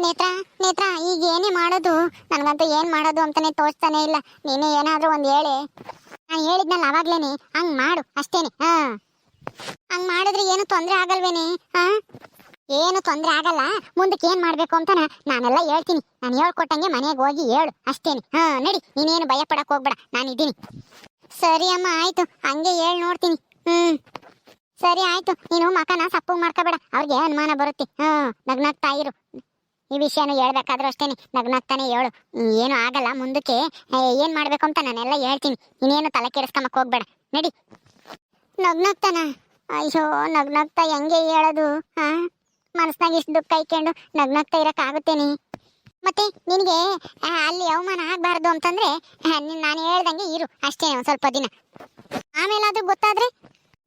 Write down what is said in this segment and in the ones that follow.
ನೇತ್ರ ನೇತ್ರ, ಈಗ ಏನೇ ಮಾಡೋದು? ನನಗಂತೂ ಏನ್ ಮಾಡೋದು ಅಂತಾನೆ ತೋರಿಸ್ತಾನೆ ಇಲ್ಲ. ನೀನೇ ಏನಾದರೂ ಒಂದ್ ಹೇಳಿ. ನಾನು ಹೇಳಿದ್ನಲ್ಲ ಅವಾಗ್ಲೇನೆ. ಹಂಗ್ ಮಾಡು, ಅಷ್ಟೇನೆ. ಹಾ. ಹಂಗ್ ಮಾಡಿದ್ರೆ ಏನು ತೊಂದ್ರೆ ಆಗಲ್ವೇನೆ? ಹಾ? ಏನು ತೊಂದ್ರೆ ಆಗಲ್ಲ. ಮುಂದಕ್ಕೆ ಏನ್ ಮಾಡ್ಬೇಕು ಅಂತ ನಾನೆಲ್ಲ ಹೇಳ್ತೀನಿ. ನಾನು ಹೇಳ್ಕೊಟ್ಟಂಗೆ ಮನೆಗೆ ಹೋಗಿ ಹೇಳು, ಅಷ್ಟೇನೆ. ಹಾ, ನಡಿ. ನೀನೇನು ಭಯ ಹೋಗ್ಬೇಡ. ನಾನಿದ್ದೀನಿ ಸರಿ ಅಮ್ಮ, ಆಯ್ತು. ಹಂಗೆ ಹೇಳ್ ನೋಡ್ತೀನಿ. ಹ್ಮ್. ಸರಿ, ಆಯ್ತು. ನೀನು ಮಕನ ಸಪ್ಪು ಮಾಡ್ಕೋಬೇಡ. ಅವ್ರಿಗೆ ಅನುಮಾನ ಬರುತ್ತೆ. ಹಾ, ನಗ್ನಗ್ತಾ ಇರು. ಈ ವಿಷಯನ ಹೇಳ್ಬೇಕಾದ್ರೂ ಅಷ್ಟೇನೆ. ನಗ್ನಗ್ತಾನೆ ಹೇಳು. ಏನು ಆಗಲ್ಲ. ಮುಂದಕ್ಕೆ ಏನು ಮಾಡ್ಬೇಕು ಅಂತ ನಾನೆಲ್ಲ ಹೇಳ್ತೀನಿ. ಇನ್ನೇನು ತಲೆ ಕೆಡಿಸ್ಕೊಂಬಕ್ ಹೋಗ್ಬೇಡ. ನಡಿ. ನಗ್ನಗ್ತಾನ? ಅಯ್ಯೋ ನಗ್ನಗ್ತಾ ಹೆಂಗೆ ಹೇಳೋದು? ಹಾ ಮನಸ್ನಾಗ ಇಷ್ಟು ದುಃಖ ಇಕ್ಕೊಂಡು ನಗ್ನಗ್ತಾ ಇರಕ್ ಆಗುತ್ತೇನೆ ಮತ್ತೆ ನಿನಗೆ ಆ, ಅಲ್ಲಿ ಅವಮಾನ ಆಗ್ಬಾರ್ದು ಅಂತಂದ್ರೆ ನಾನು ಹೇಳ್ದಂಗೆ ಇರು. ಅಷ್ಟೇ ಒಂದ್ ಸ್ವಲ್ಪ ದಿನ. ಆಮೇಲೆ ಅದು ಗೊತ್ತಾದ್ರೆ?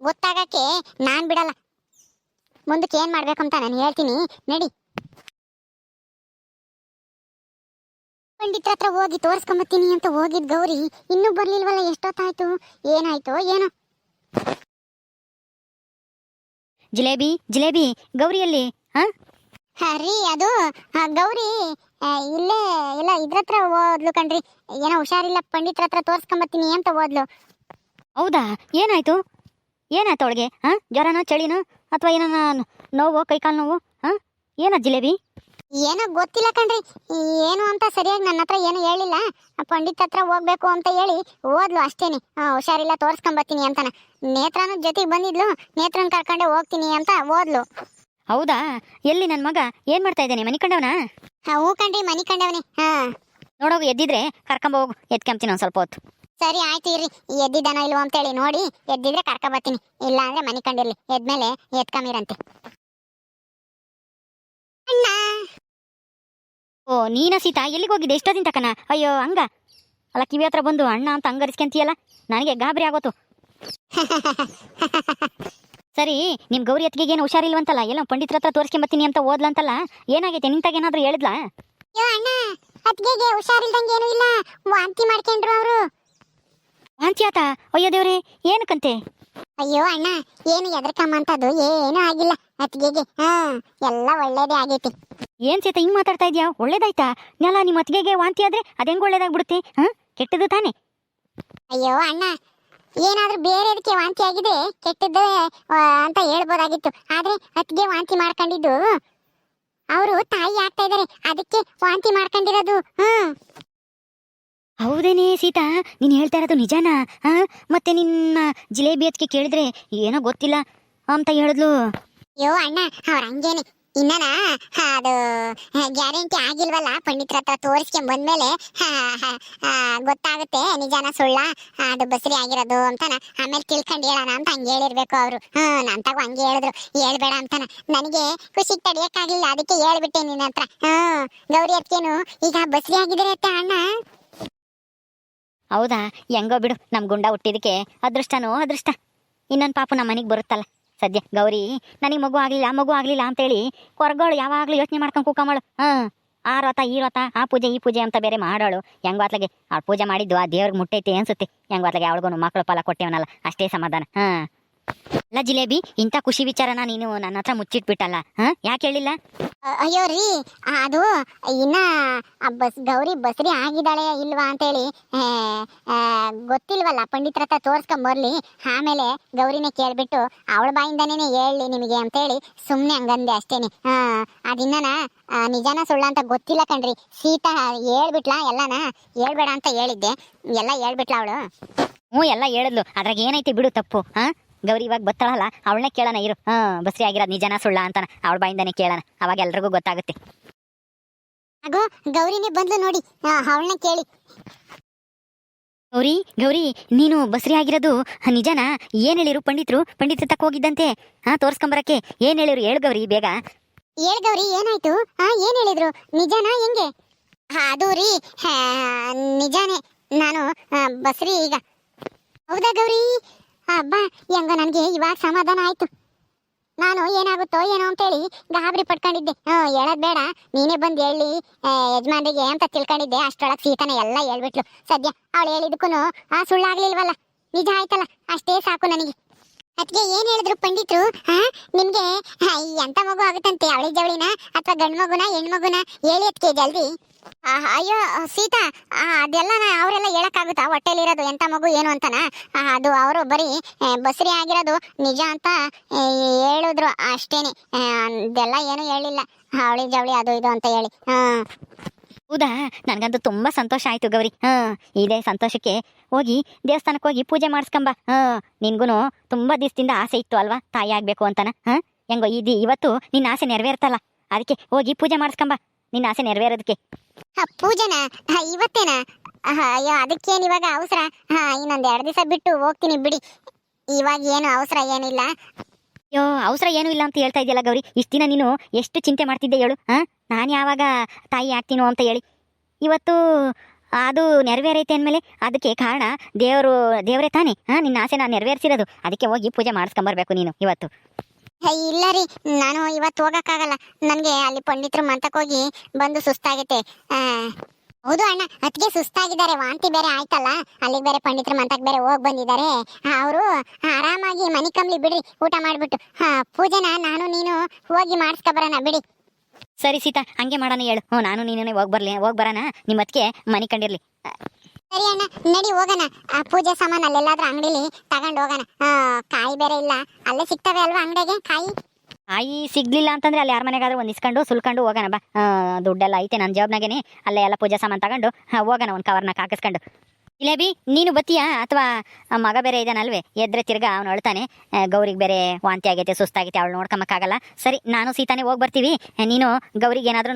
ಗೊತ್ತಾಗಕ್ಕೆ ನಾನ್ ಬಿಡಲ್ಲ. ಮುಂದಕ್ಕೆ ಏನ್ ಮಾಡ್ಬೇಕು ಅಂತ ನಾನು ಹೇಳ್ತೀನಿ. ನಡಿ. ಪಂಡಿತ್ರ ಹತ್ರ ಹೋಗಿ ತೋರ್ಸ್ಕೊಂಬತ್ತೀನಿ ಅಂತ ಹೋಗಿದ್ ಗೌರಿ ಇನ್ನೂ ಬರ್ಲಿಲ್ವಲ್ಲ ಎಷ್ಟೊತ್ತಾಯ್ತು? ಏನಾಯ್ತೋ ಏನೋ. ಜಿಲೇಬಿ ಜಿಲೇಬಿ ಗೌರಿಯಲ್ಲಿ ಹಾ? ಹರಿ ಅದು ಆ, ಗೌರಿ ಆ, ಇಲ್ಲೇ ಇಲ್ಲ ಇದ್ರ ಹತ್ರ ಓದ್ಲು ಕಣ್ರಿ. ಏನೋ ಹುಷಾರಿಲ್ಲ ಪಂಡಿತ್ರ ಹತ್ರ ತೋರ್ಸ್ಕೊಂಬತ್ತೀನಿ ಅಂತ ಓದ್ಲು ಹೌದಾ? ಏನಾಯ್ತು? ಏನಾಯ್ತು ಅವಳಿಗೆ ಹಾ? ಜ್ವರನೋ ಚಳಿನೋ ಅಥವಾ ಏನೋ ನೋವು ಕೈಕಾಲು ನೋವು ಹಾ? ಏನ ಜಿಲೇಬಿ? ಏನೋ ಗೊತ್ತಿಲ್ಲ ಕಣ್ರಿ. ಏನು ಅಂತ ಸರಿಯಾಗಿ ನನ್ನ ಹತ್ರ ಏನು ಹೇಳಿಲ್ಲ. ಪಂಡಿತ್ ಹತ್ರ ಹೋಗ್ಬೇಕು ಅಂತ ಹೇಳಿ ಓದ್ಲು ಅಷ್ಟೇನೆ. ಹುಷಾರಿಲ್ಲ ತೋರಿಸ್ಕೊಂಬರ್ತೀನಿ ಅಂತಾನ. ನೇತ್ರನು ಜೊತೆಗೆ ಬಂದಿದ್ಲು. ನೇತ್ರನ್ ಕರ್ಕೊಂಡೆ ಹೋಗ್ತೀನಿ ಅಂತ ಓದ್ಲು ಹೌದಾ? ಎಲ್ಲಿ ನನ್ನ ಮಗ? ಏನ್ ಮಾಡ್ತಾ ಇದ್ದಾನೆ? ಮನಿ ಕಂಡವನ? ಹಾ, ಹ್ಞೂ ಕಣ್ರಿ ಮನಿ ಕಂಡವನೆ. ಹಾ. ನೋಡೋಗು ಎದ್ದಿದ್ರೆ ಕರ್ಕೊಂಬೋಗು ಎತ್ಕೊಂತೀನಿ ಒಂದು ಸ್ವಲ್ಪ ಹೊತ್ತು. ಸರಿ ಆಯ್ತು ಇರ್ರಿ. ಎದ್ದಿದ್ದಾನೋ ಇಲ್ವೋ ಅಂತೇಳಿ ನೋಡಿ. ಎದ್ದಿದ್ರೆ ಕರ್ಕೊಬತ್ತೀನಿ ಇಲ್ಲ ಅಂದ್ರೆ ಮನಿ ಕಂಡಿರ್ಲಿ. ಎದ್ಮೇಲೆ ಎತ್ಕೊಂಬಿರಂತೆ. ಓ ನೀನ ಸೀತಾ ಎಲ್ಲಿಗೆ ಹೋಗಿದ್ದೆ? ಎಷ್ಟೊತ್ತಿನ ತಕನ? ಅಯ್ಯೋ ಹಂಗ. ಅಲ್ಲ ಕಿವಿ ಹತ್ರ ಬಂದು ಅಣ್ಣ ಅಂತ ಹಂಗರಿಸ್ಕೊಂತೀಯಲ್ಲ ನನಗೆ ಗಾಬರಿ ಆಗೋತು. ಸರಿ ನಿಮ್ಮ ಗೌರಿ ಅತ್ತಿಗೆಗೇನು ಹುಷಾರಿಲ್ವಂತಲ್ಲ? ಎಲ್ಲ ಪಂಡಿತರ ಹತ್ರ ತೋರಿಸ್ಕೊಂಬತ್ತೀನಿ ಅಂತ ಓದ್ಲಂತಲ್ಲ? ಏನಾಗೈತೆ? ನಿಂತಾಗ ಏನಾದ್ರು ಹೇಳಿದ್ಲಾ? ಅಯ್ಯೋ ಅಣ್ಣ ಹುಷಾರಿಲ್ದಂಗೆ ಏನೂ ಇಲ್ಲ. ವಾಂತಿ ಮಾಡ್ಕೊಂಡ್ರು ಅವರು. ವಾಂತಿ ಆತ? ಅಯ್ಯೋ ದೇವ್ರೆ ಏನಕ್ಕಂತೆ? ಅಯ್ಯೋ ಅಣ್ಣ ಏನು ಎದ್ರಕಮ್ಮಂತದ್ದು ಏನು ಆಗಿಲ್ಲ. ಅತ್ತಿಗೆಗೆ ಹಾ ಎಲ್ಲ ಒಳ್ಳೇದೇ ಆಗೈತಿ. ಏನ್ ಸೀತ ಹಿಂಗ್ ಮಾತಾಡ್ತಾ ಇದ್ಯಾ? ಒಳ್ಳೇದಾಯ್ತಾ? ನೆಲ ನಿಮ್ಮ ಅತ್ತಿಗೆಗೆ ವಾಂತಿ ಆದ್ರೆ ಅದೆಂಗ್ ಒಳ್ಳೇದಾಗ್ಬಿಡುತ್ತೆ? ಹಾ ಕೆಟ್ಟದ್ದು ತಾನೆ? ಅಯ್ಯೋ ಅಣ್ಣ ಏನಾದ್ರೂ ಬೇರೆದಕ್ಕೆ ವಾಂತಿ ಆಗಿದೆ? ಕೆಟ್ಟದ್ದು ಆ, ಅಂತ ಹೇಳ್ಬೋದಾಗಿತ್ತು. ಆದ್ರೆ ಅತ್ತಿಗೆ ವಾಂತಿ ಮಾಡ್ಕೊಂಡಿದ್ದು ಅವರು ತಾಯಿ ಆಗ್ತಾ ಇದಾರೆ ಅದಕ್ಕೆ ವಾಂತಿ ಮಾಡ್ಕೊಂಡಿರೋದು ಹ್ಮ್. ಹೌದೇನೇ ಸೀತಾ, ನೀನ್ ಹೇಳ್ತಾ ಇರೋದು ನಿಜಾನಾ? ಮತ್ತೆ ನಿನ್ನ ಜಿಲೇಬಿ ಅದಕ್ಕೆ ಕೇಳಿದ್ರೆ ಏನೋ ಗೊತ್ತಿಲ್ಲ ಅಂತ ಹೇಳಿದ್ಲು. ಯೋ ಅಣ್ಣ, ಅವ್ರ ಹಂಗೇನೆ. ಇನ್ನನ, ಅದು, ಗ್ಯಾರಂಟಿ ಆಗಿಲ್ವಲ್ಲ, ಪಂಡಿತರ ಹತ್ರ ತೋರಿಸ್ಕೊಂಡ್ ಬಂದ್ಮೇಲೆ? ಗೊತ್ತಾಗುತ್ತೆ, ನಿಜಾನ ಸುಳ್ಳ? ಅದು ಬಸರಿ ಆಗಿರೋದು ಅಂತಾನ? ಆಮೇಲೆ ತಿಳ್ಕೊಂಡು ಹೇಳೋಣ ಅಂತ ಹಂಗೆ ಹೇಳಿರ್ಬೇಕು ಅವರು. ಹ್ಮ್ ತಗೋ ಹಂಗೆ ಹೇಳಿದ್ರು. ಹೇಳ್ಬೇಡ ಅಂತಾನ. ನನಗೆ ಖುಷಿ ತಡಿಯಕ್ಕಾಗ್ಲಿಲ್ಲ ಅದಕ್ಕೆ ಹೇಳ್ಬಿಟ್ಟೆ ನಿನ್ನ ಹತ್ರ. ಹ್ಮ್ ಗೌರಿ ಅದಕ್ಕೇನು ಈಗ ಬಸರಿ ಆಗಿದ್ರೆ ಅತ್ತ ಅಣ್ಣ? ಹೌದಾ? ಹೆಂಗೋ ಬಿಡು, ನಮ್ ಗುಂಡ ಹುಟ್ಟಿದಕ್ಕೆ ಅದೃಷ್ಟನೋ ಅದೃಷ್ಟ. ಇನ್ನೊಂದು ಪಾಪು ನಮ್ಮ ಮನೆಗೆ ಬರುತ್ತಲ್ಲ. ಸದ್ಯ, ಗೌರಿ, ನನಗೆ ಮಗು ಆಗ್ಲಿಲ್ಲ ಮಗು ಆಗ್ಲಿಲ್ಲ ಅಂತೇಳಿ ಕೊರಗೋಳು ಯಾವಾಗ್ಲೂ ಯೋಚನೆ ಮಾಡ್ಕೊಂಡು ಕೂಕಮಳು ಹಾ, ಆ ರಥ, ಈ ರಥ, ಆ ಪೂಜೆ, ಈ ಪೂಜೆ ಅಂತ ಬೇರೆ ಮಾಡೋಳು. ಹೆಂಗಾತ್ಲಗೆ ಆ ಪೂಜೆ ಮಾಡಿದ್ದು ಆ ದೇವ್ರಿಗೆ ಮುಟ್ಟೈತಿ ಅನ್ಸುತ್ತೆ. ಹೆಂಗಾತ್ಲಗೆ ಅವಳಿಗೂ ಮಕ್ಕಳು ಫಲ ಕೊಟ್ಟೇವನಲ್ಲ, ಅಷ್ಟೇ ಸಮಾಧಾನ. ಹಾ. ಅಲ್ಲ ಜಿಲೇಬಿ ಇಂಥ ಖುಷಿ ವಿಚಾರನ ನೀನು ನನ್ನ ಹತ್ರ ಮುಚ್ಚಿಟ್ಬಿಟ್ಟಲ್ಲ ಹಾ? ಯಾಕೆ ಹೇಳಿಲ್ಲ? ಅಯ್ಯೋ ರೀ ಅದು ಇನ್ನ ಆ ಬಸ್ ಗೌರಿ ಬಸ್ರಿ ಆಗಿದ್ದಾಳೆ ಇಲ್ವಾ ಅಂತೇಳಿ ಆ, ಆ, ಗೊತ್ತಿಲ್ವಲ್ಲ ಪಂಡಿತರ ಹತ್ರ ತೋರ್ಸ್ಕೊಂಬರ್ಲಿ ಆಮೇಲೆ ಗೌರಿನೇ ಕೇಳ್ಬಿಟ್ಟು ಅವಳ ಬಾಯಿಂದನೇ ಹೇಳಿ ನಿಮಗೆ ಅಂತೇಳಿ ಸುಮ್ಮನೆ ಹಂಗಂದೆ ಅಷ್ಟೇನೆ. ಹಾ ಅದಿನ್ನ ನಿಜಾನ ಸುಳ್ಳ ಅಂತ ಗೊತ್ತಿಲ್ಲ ಕಣ್ರಿ ಸೀತಾ ಹೇಳ್ಬಿಟ್ಲಾ ಎಲ್ಲನ ಹೇಳ್ಬೇಡ ಅಂತ ಹೇಳಿದ್ದೆ ಎಲ್ಲ ಹೇಳ್ಬಿಟ್ಲಾ ಅವಳು? ಹ್ಞೂ ಎಲ್ಲ ಹೇಳಿದ್ಲು ಅದ್ರಾಗ ಏನೈತಿ ಬಿಡು ತಪ್ಪು ಹಾ? ಗೌರಿ ಇವಾಗ ಬತ್ತಾಳಲ್ಲ ಅವಳನ್ನೇ ಕೇಳೋಣ ಇರು. ಹಾ ಬಸ್ರಿ ಆಗಿರೋದು ನಿಜನ ಸುಳ್ಳ ಅಂತಾನ ಅವಳ ಬಾಯಿಂದಾನೆ ಕೇಳೋಣ ಅವಾಗ ಎಲ್ರಿಗೂ ಗೊತ್ತಾಗುತ್ತೆ. ಆಗೋ ಗೌರಿನೇ ಬಂದ್ಲು ನೋಡಿ. ಅವಳನ್ನ ಕೇಳಿ. ಗೌರಿ ಗೌರಿ ನೀನು ಬಸ್ರಿ ಆಗಿರೋದು ನಿಜಾನ? ಏನ್ ಹೇಳಿರು ಪಂಡಿತ್ರು? ಪಂಡಿತ ತಕ್ಕ ಹೋಗಿದ್ದಂತೆ? ಹಾ ತೋರ್ಸ್ಕೊಂಬರಕ್ಕೆ. ಏನ್ ಹೇಳಿರು ಹೇಳು ಗೌರಿ ಬೇಗ. ಹೇಳ್ ಗೌರಿ ಏನಾಯ್ತು? ಹಾ ಏನ್ ಹೇಳಿದ್ರು? ನಿಜನಾ ಹೆಂಗೆ? ಅದು ರೀ ನಿಜಾನೇ. ನಾನು ಬಸ್ರಿ ಈಗ. ಹೌದಾ ಗೌರಿ? ಅಬ್ಬಾ, ಹೆಂಗ ನನ್ಗೆ ಇವಾಗ ಸಮಾಧಾನ ಆಯ್ತು. ನಾನು ಏನಾಗುತ್ತೋ ಏನೋ ಅಂತೇಳಿ ಗಾಬರಿ ಪಡ್ಕೊಂಡಿದ್ದೆ ಹ್ಞೂ, ಹೇಳೋದು ಬೇಡ. ನೀನೇ ಬಂದು ಹೇಳಿ ಯಜಮಾನ್ರಿಗೆ ಅಂತ ತಿಳ್ಕೊಂಡಿದ್ದೆ. ಅಷ್ಟೊಳಗ್ ಸೀತಾನೆ ಎಲ್ಲ ಹೇಳ್ಬಿಟ್ಲು. ಸದ್ಯ ಅವಳು ಹೇಳಿದಕ್ಕೂ ಆ, ಸುಳ್ಳಾಗ್ಲಿಲ್ವಲ್ಲ? ನಿಜ ಆಯ್ತಲ್ಲ? ಅಷ್ಟೇ ಸಾಕು ನನಗೆ. ಅದಕ್ಕೆ ಏನ್ ಹೇಳಿದ್ರು ಪಂಡಿತರು? ಹಾ ನಿಮ್ಗೆ ಎಂಥ ಮಗು ಆಗುತ್ತಂತೆ? ಅವಳಿ ಜವಳಿನ ಅಥವಾ ಗಂಡ್ ಮಗುನ ಹೆಣ್ಮಗುನ? ಹೇಳಿ ಅದಕ್ಕೆ ಜಲ್ದಿ. ಅಯ್ಯೋ, ಸೀತಾ ಅದೆಲ್ಲ ಅವರೆಲ್ಲ ಹೇಳಕ್ಕಾಗುತ್ತಾ? ಹೊಟ್ಟೆಲಿರೋದು ಎಂತ ಮಗು ಏನು ಅಂತನ? ಅದು ಅವರು ಬರೀ ಬಸರಿ ಆಗಿರೋದು ನಿಜ ಅಂತ ಹೇಳಿದ್ರು ಅಷ್ಟೇನೆ. ಅದೆಲ್ಲ ಏನು ಹೇಳಿಲ್ಲ. ಅವಳಿ ಜವಳಿ ಅದು ಇದು ಅಂತ ಹೇಳಿ. ಹೌದಾ? ನನಗಂತೂ ತುಂಬಾ ಸಂತೋಷ ಆಯ್ತು ಗೌರಿ. ಹಾ, ಇದೇ ಸಂತೋಷಕ್ಕೆ ಹೋಗಿ ದೇವಸ್ಥಾನಕ್ಕೆ ಹೋಗಿ ಪೂಜೆ ಮಾಡಿಸ್ಕೊಂಬ. ಹ, ನಿನ್ಗೂನು ತುಂಬಾ ದಿವಸದಿಂದ ಆಸೆ ಇತ್ತು ಅಲ್ವಾ? ತಾಯಿ ಆಗ್ಬೇಕು ಅಂತನ? ಹ? ಹೆಂಗೋ, ಇದು ಇವತ್ತು ನಿನ್ನ ಆಸೆ ನೆರವೇರ್ತಲ್ಲ. ಅದಕ್ಕೆ ಹೋಗಿ ಪೂಜೆ ಮಾಡಿಸ್ಕೊಂಬ. ನಿನ್ನ ಆಸೆ ನೆರವೇರೋದಕ್ಕೆ. ಪೂಜೆನ? ಇವತ್ತೇನ? ಅಯ್ಯೋ, ಅದಕ್ಕೇನು ಇವಾಗ ಅವಸರ? ಹಾ, ಇನ್ನೊಂದ್ ಎರಡು ದಿವಸ ಬಿಟ್ಟು ಹೋಗ್ತೀನಿ ಬಿಡಿ. ಇವಾಗ ಏನು ಅವಸರ ಏನಿಲ್ಲ. ಅಯ್ಯೋ, ಅವಸರ ಏನು ಇಲ್ಲ ಅಂತ ಹೇಳ್ತಾ ಇದೆಯಲ್ಲ ಗೌರಿ. ಇಷ್ಟು ದಿನ ನೀನು ಎಷ್ಟು ಚಿಂತೆ ಮಾಡ್ತಿದ್ದೆ ಹೇಳು, ಹಾ? ನಾನು ಯಾವಾಗ ತಾಯಿ ಆಗ್ತೀನೋ ಅಂತ ಹೇಳಿ. ಇವತ್ತು ಅದು ನೆರವೇರೈತೆ ಅಂದಮೇಲೆ ಅದಕ್ಕೆ ಕಾರಣ ದೇವರು, ದೇವರೇ ತಾನೇ. ಹಾ, ನಿನ್ನ ಆಸೆ ನಾನು ನೆರವೇರಿಸಿರೋದು. ಅದಕ್ಕೆ ಹೋಗಿ ಪೂಜೆ ಮಾಡಿಸ್ಕೊಂಬರ್ಬೇಕು ನೀನು ಇವತ್ತು. ಇಲ್ಲ ರೀ. ನಾನು ಇವತ್ತು ಹೋಗಕ್ಕಾಗಲ್ಲ. ನನಗೆ ಅಲ್ಲಿ ಪಂಡಿತರು ಮಂತಕ್ಕೆ ಹೋಗಿ ಬಂದು ಸುಸ್ತಾಗುತ್ತೆ ಹೌದು ಅಣ್ಣ ಅದಕ್ಕೆ ಸುಸ್ತಾಗಿದ್ದಾರೆ. ವಾಂತಿ ಬೇರೆ ಆಯ್ತಲ್ಲ? ಅಲ್ಲಿಗೆ ಬೇರೆ ಪಂಡಿತರು ಮಂತಕ್ಕೆ ಬೇರೆ ಹೋಗಿ ಬಂದಿದ್ದಾರೆ. ಅವರು ಆರಾಮಾಗಿ ಮನಿ ಕಂಬ್ಲಿ ಬಿಡ್ರಿ, ಊಟ ಮಾಡ್ಬಿಟ್ಟು. ಹಾ, ಪೂಜೆನ ನಾನು ನೀನು ಹೋಗಿ ಮಾಡಿಸ್ಕೊಬರೋಣ, ಬಿಡಿ. ಸರಿ ಸೀತಾ, ಹಂಗೆ ಮಾಡೋಣ ಹೇಳು. ಹ್ಞೂ, ನಾನು ನೀನೇ ಹೋಗಿ ಬರಲಿ, ಹೋಗಿ ಬರೋಣ. ನಿಮ್ಮ ಅದಕ್ಕೆ ಮನೆ ಕಂಡಿರ್ಲಿ. ಸರಿ ಅಣ್ಣ, ನಡಿ ಹೋಗೋಣ. ಆ ಪೂಜೆ ಸಾಮಾನು ಅಲ್ಲೆಲ್ಲಾದ್ರೂ ಅಂಗಡಿಲಿ ತಗೊಂಡು ಹೋಗೋಣ. ಕಾಯಿ ಬೇರೆ ಇಲ್ಲ. ಅಲ್ಲೇ ಸಿಗ್ತವೆ ಅಲ್ವಾ ಅಂಗಡಿಗೆ ಕಾಯಿ? ಕಾಯಿ ಸಿಗ್ಲಿಲ್ಲ ಅಂತಂದ್ರೆ ಅಲ್ಲಿ ಯಾರ ಮನೆಗಾದ್ರೂ ಒಂದು ಇಸ್ಕೊಂಡು ಸುಲ್ಕೊಂಡು ಹೋಗೋಣ, ಬಾ. ದುಡ್ಡೆಲ್ಲ ಐತೆ ನನ್ನ ಜಾಬ್ನಾಗೇನೆ ಅಲ್ಲೇ ಎಲ್ಲ ಪೂಜೆ ಸಾಮಾನು ತಗೊಂಡು ಹೋಗೋಣ ಒಂದು ಕವರ್ನಾಗ ಹಾಕಿಸ್ಕೊಂಡು. ಇಲೇಬಿ ನೀನು ಬತ್ತೀಯಾ? ಅಥವಾ ಮಗ ಬೇರೆ ಇದ್ದಾನಲ್ವೇ ಎದ್ರೆ ತಿರ್ಗಾ ಅವ್ನು ಅಳ್ತಾನೆ. ಗೌರಿಗೆ ಬೇರೆ ವಾಂತಿ ಆಗೈತೆ, ಸುಸ್ತಾಗೈತೆ, ಅವಳು ನೋಡ್ಕೊಂಬಕ್ಕಾಗಲ್ಲ ಸರಿ, ನಾನು ಸೀತಾನೆ ಹೋಗಿ ಬರ್ತೀವಿ. ನೀನು ಗೌರಿಗೆ ಏನಾದ್ರೂ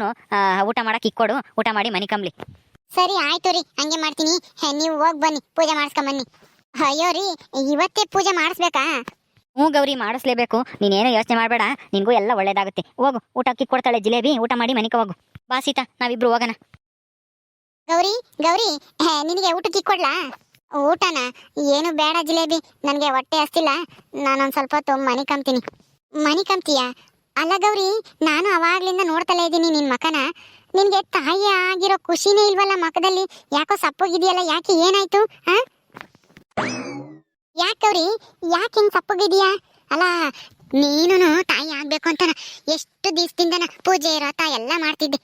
ಊಟ ಮಾಡೋಕೆ ಇಕ್ಕೊಡು. ಊಟ ಮಾಡಿ ಮನೆ ಕಂಬ್ಲಿ ಸರಿ ಆಯ್ತು ರೀ. ಹಂಗೆ ಮಾಡ್ತೀನಿ. ನೀವು ಹೋಗಿ ಬನ್ನಿ. ಪೂಜೆ ಮಾಡಿಸ್ಕೊಂಡ್ ಬನ್ನಿ ಅಯ್ಯೋ ರೀ ಇವತ್ತೇ ಪೂಜೆ ಮಾಡಿಸ್ಬೇಕಾ? ಹ್ಞೂ ಗೌರಿ ಮಾಡಿಸ್ಲೇಬೇಕು. ನೀನೇನೋ ಯೋಚನೆ ಮಾಡಬೇಡ. ನಿನಗೂ ಎಲ್ಲ ಒಳ್ಳೇದಾಗುತ್ತೆ. ಹೋಗು ಊಟಕ್ಕೆ ಕೊಡ್ತಾಳೆ ಜಿಲೇಬಿ. ಊಟ ಮಾಡಿ ಮನೆಗೆ ಹೋಗು. ಬಾ ಸೀತಾ ನಾವಿಬ್ರು ಹೋಗೋಣ. ಗೌರಿ ಗೌರಿ ಹೇ, ನಿನಗೆ ಊಟಕ್ಕೆ ಕೊಡ್ಲಾ? ಊಟನ? ಏನು ಬೇಡ ಜಿಲೇಬಿ. ನನಗೆ ಹೊಟ್ಟೆ ಹಸ್ತಿಲ್ಲ. ನಾನೊಂದು ಸ್ವಲ್ಪ ಹೊತ್ತು ಮನೆ ಕಂಬ್ತೀನಿ. ಮನೆ ಕಂಬ್ತೀಯಾ? ಅಲ್ಲ ಗೌರಿ ನಾನು ಅವಾಗ್ಲಿಂದ ನೋಡ್ತಲೇ ಇದ್ದೀನಿ ನಿನ್ನ ಮಕನ. ನಿನ್ಗೆ ತಾಯಿ ಆಗಿರೋ ಖುಷಿನೇ ಇಲ್ವಲ್ಲ ಮಕದಲ್ಲಿ ಯಾಕೋ ಸಪ್ಪಗಿದೆಯಲ್ಲ, ಯಾಕೆ ಏನಾಯ್ತು, ಹಾ? ಯಾಕೆ ಗೌರಿ ಯಾಕೆ ಹಿಂಗ್ ಸಪ್ಪಗಿದೀಯಾ? ಅಲ್ಲ ನೀನು ತಾಯಿ ಆಗ್ಬೇಕು ಅಂತ ಎಷ್ಟು ದಿವಸದಿಂದ ಪೂಜೆ ವ್ರತ ಎಲ್ಲ ಮಾಡ್ತಿದ್ದೆ.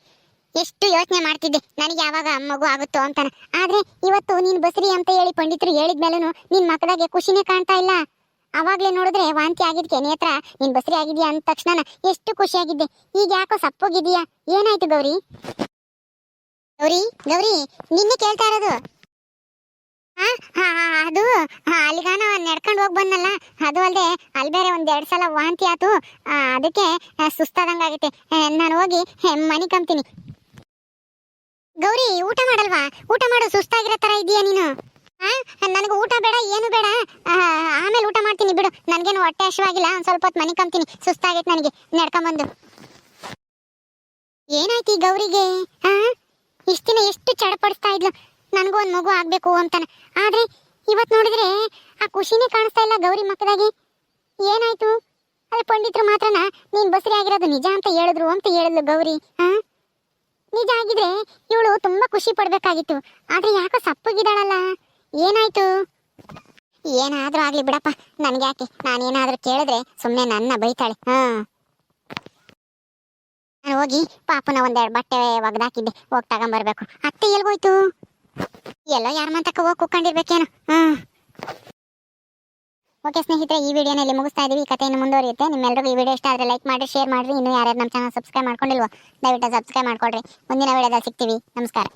ಎಷ್ಟು ಯೋಚನೆ ಮಾಡ್ತಿದ್ದೆ, ನನಗೆ ಯಾವಾಗ ಮಗು ಆಗುತ್ತೋ ಅಂತಾನ. ಆದ್ರೆ ಇವತ್ತು ನೀನ್ ಬಸ್ರಿ ಅಂತ ಹೇಳಿ ಪಂಡಿತರು ಹೇಳಿದ್ಮೇಲೂ ನಿನ್ ಮಕ್ಕದಾಗೆ ಖುಷಿನೇ ಕಾಣ್ತಾ ಇಲ್ಲ. ಅವಾಗ್ಲೇ ನೋಡಿದ್ರೆ ವಾಂತಿ ಆಗಿದ್ಕೆ ನೇತ್ರ ನೀನ್ ಬಸ್ರಿ ಆಗಿದ್ಯಾ ಅಂದ ತಕ್ಷಣ ಎಷ್ಟು ಖುಷಿಯಾಗಿದ್ದೆ ಈಗ ಯಾಕೋ ಸಪ್ಪೋಗಿದೀಯಾ ಏನಾಯ್ತು ಗೌರಿ? ಗೌರಿ ಗೌರಿ ನಿನ್ನೆ ಕೇಳ್ತಾ ಇರೋದು. ಹಾ ಹಾ ಅದು ಅಲ್ಲಿಗಾನ ನಡ್ಕೊಂಡು ಹೋಗಿ ಬಂದಲ್ಲ ಅದು ಅಲ್ಲದೆ ಅಲ್ಲಿ ಬೇರೆ ಒಂದ್ ಎರಡ್ ಸಲ ವಾಂತಿ ಆತು. ಆ, ಅದಕ್ಕೆ ಸುಸ್ತಾದಂಗ ಸುಸ್ತಾದಂಗಾಗೈತೆ ನಾನು ಹೋಗಿ ಮನೆ ಕಂಬ್ತೀನಿ. ಗೌರಿ ಊಟ ಮಾಡಲ್ವಾ? ಊಟ ಮಾಡು ಸುಸ್ತಾಗಿರೋ ತರ ಇದೀಯಾ ನೀನು? ನನಗೆ ಊಟ ಬೇಡ, ಏನು ಬೇಡ. ಆಮೇಲೆ ಊಟ ಮಾಡ್ತೀನಿ, ಬಿಡು. ನನಗೇನು ಹೊಟ್ಟೆ ಹಸಿವಾಗಿಲ್ಲ, ಒಂದ್ ಸ್ವಲ್ಪ ಹೊತ್ತು ಮನೆ ಕಂಬ್ತೀನಿ. ಸುಸ್ತಾಗೈತೆ ನನಗೆ. ನಡ್ಕೊಂಬಂದು. ಏನಾಯ್ತು ಈ ಗೌರಿಗೆ? ಆ? ಇಷ್ಟ ದಿನ ಎಷ್ಟು ಚಡಪಡಿಸ್ತಾ ಇದ್ಲು? ನನಗೂ ಒಂದು ಮಗು ಆಗಬೇಕು ಅಂತಾನೆ. ಆದ್ರೆ ಇವತ್ತು ನೋಡಿದ್ರೆ ಆ ಖುಷಿನೇ ಕಾಣಿಸ್ತಾ ಇಲ್ಲ ಗೌರಿ ಮಕ್ಕದಾಗಿ. ಏನಾಯ್ತು? ಅದೇ ಪಂಡಿತರು ಮಾತ್ರನ? ನೀನು ಬಸ್ರಿ ಆಗಿರೋದು ನಿಜ ಅಂತ ಹೇಳಿದ್ರು ಅಂತ ಹೇಳಿದ್ಲು ಗೌರಿ. ಆ? ನಿಜ ಆಗಿದ್ರೆ ಇವಳು ತುಂಬಾ ಖುಷಿ ಪಡ್ಬೇಕಾಗಿತ್ತು. ಆದ್ರೆ ಯಾಕೋ ಸಪ್ಪಗಿದಾಳಲ್ಲ ಏನಾಯ್ತು? ಏನಾದ್ರೂ ಆಗ್ಲಿ ಬಿಡಪ್ಪ ನನ್ಗೆ ಯಾಕೆ ನಾನೇನಾದ್ರೂ ಕೇಳಿದ್ರೆ ಸುಮ್ಮನೆ ನನ್ನ ಬೈತಾಳೆ. ಹ. ನಾನು ಹೋಗಿ ಪಾಪನ ಒಂದೆರಡು ಬಟ್ಟೆ ಒಗ್ದಾಕಿದ್ದೆ, ಹೋಗಿ ತಗೊಂಬರ್ಬೇಕು. ಅತ್ತೆ ಎಲ್ಗೋಯ್ತು? ಎಲ್ಲೋ ಯಾರ ಮಂತಕ್ಕ ಹೋಗಿ ಕುಕ್ಕೊಂಡಿರ್ಬೇಕೇನು ಹ್ಮ್ ಓಕೆ ಸ್ನೇಹಿತರೆ, ಈ ವಿಡಿಯೋನಲ್ಲಿ ಮುಗಿಸ್ತಾ ಇದೀವಿ. ಈ ಕಥೆಯನ್ನು ಮುಂದುವರಿಯುತ್ತೆ. ನಿಮ್ಮೆಲ್ಲರಿಗೂ ಈ ವಿಡಿಯೋ ಇಷ್ಟ ಆದರೆ ಲೈಕ್ ಮಾಡಿ ಶೇರ್ ಮಾಡಿರಿ. ಇನ್ನೂ ಯಾರ್ಯಾರು ನಮ್ಮ ಚಾನಲ್ ಸಬ್ಸ್ಕ್ರೈಬ್ ಮಾಡ್ಕೊಂಡಿಲ್ವೋ, ದಯವಿಟ್ಟು ಸಬ್ಸ್ಕ್ರೈಬ್ ಮಾಡ್ಕೊಳ್ರಿ. ಮುಂದಿನ ವಿಡಿಯೋದಲ್ಲಿ ಸಿಗ್ತೀವಿ. ನಮಸ್ಕಾರ.